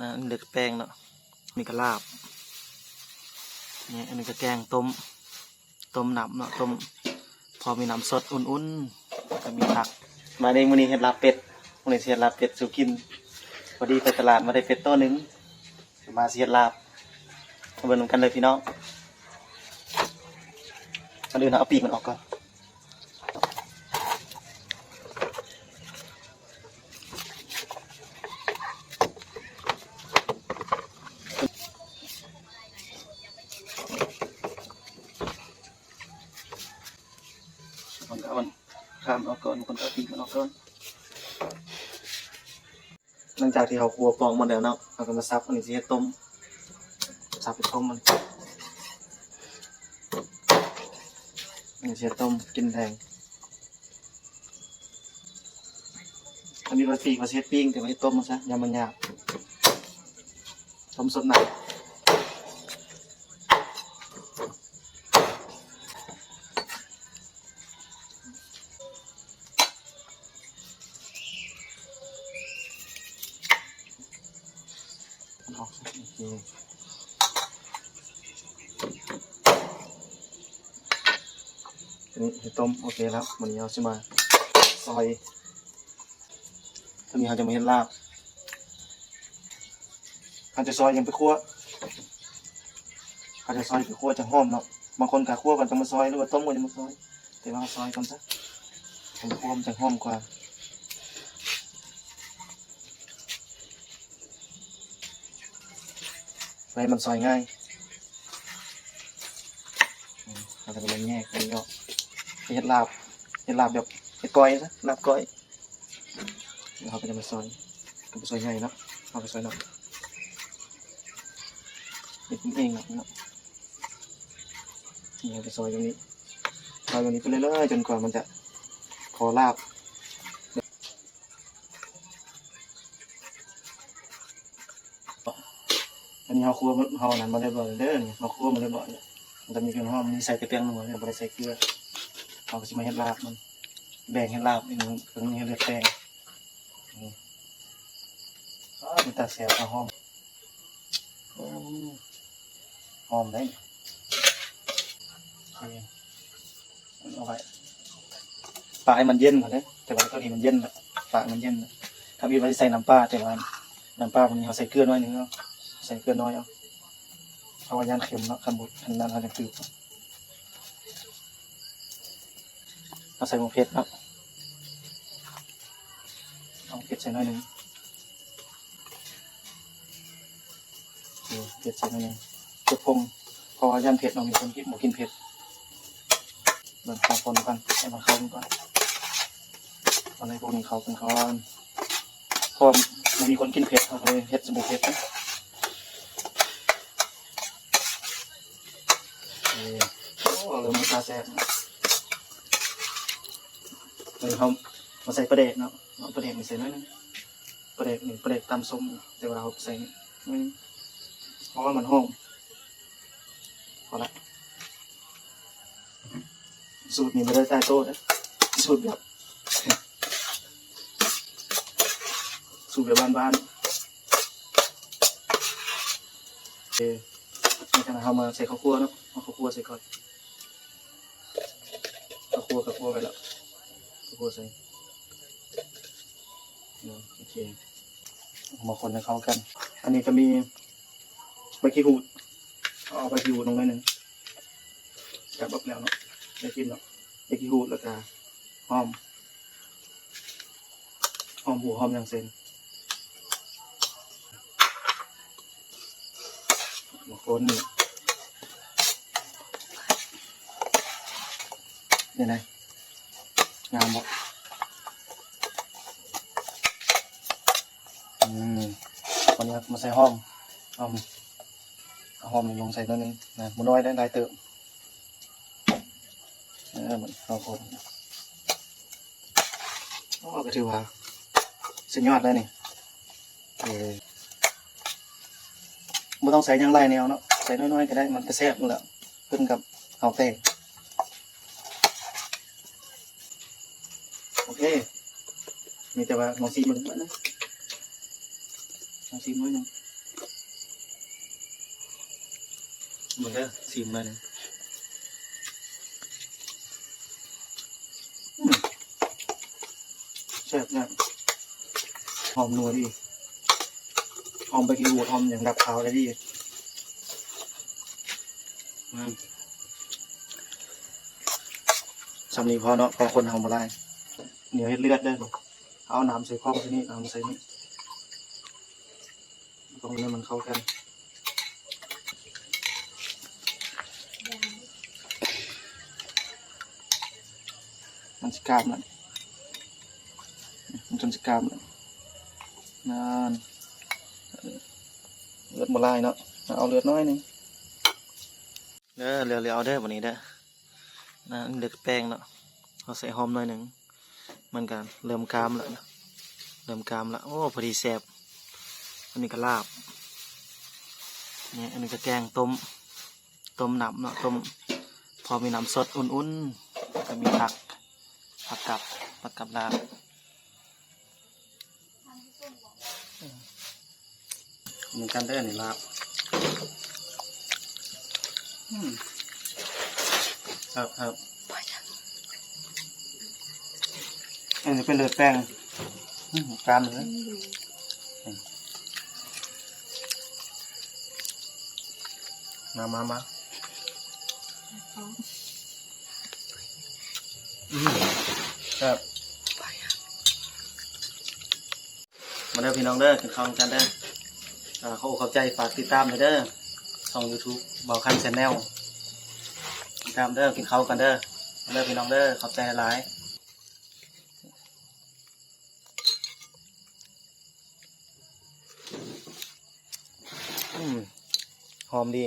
นะอันเด็กแป้งเนาะมีกระลาบนี่อันนี้ก็แกงต้มต้มน้ำเนาะต้มพอมีน้ำสดอุ่นๆแล้วก็มีผัก มาในมื้อนี้เฮ็ดลาบเป็ดมื้อนี้สิเฮ็ดลาบเป็ดสู่กินพอดีไปตลาดมาได้เป็ดตัวหนึงมาสิเฮ็ดลาบมาเบิ่งนกันเลยพี่น้องก่อนอื่นเอาปีกมันออกก่อนก็เอามันข้ามออกก่อนคนก็เอาปีมันออกก่อน หลังจากที่เขาครัวปองหมดแล้วเนาะเราก็มาซับอันนี้สิให้ต้มซับไปต้มมันอันนี้สิให้ต้มกินแดงอันนี้เราปีมาเช็ดปิ้งแต่ไม่ต้มมันซะอยามันยากต้มสดหนัก นนี้เห็ดต้มโอเคแล้ววันนี้เราจะมาซอยตอนนี้เราจะมาเห็ดลาบเราจะซอยยังไปคั่วเราจะซอยไปคั่วจะหอมเนาะบางคนกะคั่วก่อนจะมาซอยหรือว่าต้มก่อนจะมาซอยแต่ว่าเราซอยก่อนซะคั่วมันจะหอมกว่า ไฟมันซอยง่ายอืมเราจะเป็นแยกอันนี้ก็เห็ดลาบเห็ดลาบแบบเห็ดก้อยนะลาบก้อยแล้วเราก็จะมาซอยก็ไปซอยง่ายเนาะเอาไปซอยเนาะเห็ดมันเองเนาะเนาะนี่เอาไปซอยตรงนี้ซอยตรงนี้ไปเรื่อยๆจนกว่ามันจะพอลาบ อันนี้เขาคั่วเขานั้นมาเรียบร้อยเด้อเนี่ยเขาคั่วมาเรียบร้อยแล้วมันจะมีเครื่องหอมมีใส่แต่เปียงนัวเนี่ยบ่ได้ใส่เกลือเขาก็สิมาเฮ็ดลาบมันแบ่งเฮ็ดลาบอีกหนึงเครื่องนี้เฮ็ดเลือดแป้งนี่อ้าวมีตาแสบตาหอมหอมได้เอาไว้ปลาให้มันเย็นเด้อแต่ว่าตัวนี้มันเย็นปลามันเย็นแล้วถ้ามีไว้ใส่น้ำปลาแต่ว่าน้ำปลามันนี้เขาใส่เกลือน้อยนึงเนาะ ใส่เกลือน้อยเอาเพราวายานเค็มเนาะขันบุดขันนั้นเขาจะตืดเอาใส่หมูเผ็ดเนาะเอาเผ็ดใส่น่อยหนึ่งเคเผ็ดใส่น่อยหนึ่งเผ็ดพงพราะว่ายานเผ็ดเรามีคนกินหมูกินเผ็ดเบิ่งข้าวคนกันให้มันเข้ากันก่อนตอนนี้พวกนี้เขาเป็นเขาเพราะมีคนกินเผ็ดเขาเลยเผ็ดสมูเผ็ดนะ เออโอ้เริ่มมีตาแซ่บเลยเขามาใส่ประเด็กเนาะประเด็กมาใส่น้อยหนึงประเด็กหนึ่งประเด็กตำส้มแต่ว่าเราใส่น้อยนึงเพราะว่ามันหอมพอละสูตรนี้ไม่ได้ใต้โต๊ะนะสูตรแบบสูตรแบบบ้านๆโอเค นี่ขณะเรามาใส่ข้าวคั่วเนาะเอาข้าวคั่วใส่ก่อนข้าวคั่วข้าวคั่วไปแล้วข้าวคั่วใส่เนาะโอเคมาคนให้เข้ากัน อันนี้ก็มีใบขี้หูดเอาใบขี้หูดลงไปหนึ่งจับแบบแล้วเนาะได้กินเนาะใบขี้หูดแล้วก็หอมหอมหัวหอมอย่างเซนมาคนนี่ นี่ไงงามบ่อืมวันนี้มาใส่ห้อมห้อมเอาห้อมลงใส่ตัวนึงนะมูน้อยได้ได้เติมเออมันเอาคนโอ้ก็ถือว่าสุดยอดเลยนี่เออไม่ต้องใส่ยังไรแนวเนาะใส่น้อยๆก็ได้มันจะแซ่บอยู่แล้วขึ้นกับเอาเต้โเอ้มีแต่ว่ามองซีมันนะมองซีมันยังมึงเด้อซีมันแซ่บนะหอมนัวดีหอมไปกินวหอมอย่างดับขาวเลยดีสำนีพอเนาะพอคนทำมาได้ เหนียวเฮ็ดเลือดได้บ่เอาน้ำใส่ข้องใส่นี่น้ำใส่นี่ตรงนี้มันเข้ากันมันสกามแล้วมันจนสกามแล้วนานเลือดมาลายเนาะเอาเลือดน้อยหนึงเด้อเร็วๆเอาเด้อวันนี้เด้อนะเด็กแป้งเนาะเอาใส่หอมหน่อยหนึ่ง มันกันเริ่มกามแล้วนะเริ่มกามแล้วโอ้พอดีแซ่บอันนี้ก็ลาบเนี่ยอันนี้ก็แกงต้มต้มน้ำเนาะต้มพอมีน้ำสดอุ่นๆก็มีผักผักกับผักกับลาบเหมือนกันได้อันนี้ลาบอืมครับครับ อันนี้เป็นเลือดแป้งอืมการเลยมามามาอืมครับมาเด้อพี่น้องเด้อกินข้าวกันเด้ออ่าเขาอกเข้าใจฝากติดตามเลยเด้อช่อง YouTube เบาคันชแนลติดตามเด้อกินข้าวกันเด้อมาเด้อพี่น้องเด้อขอบใจหลาย หอมดี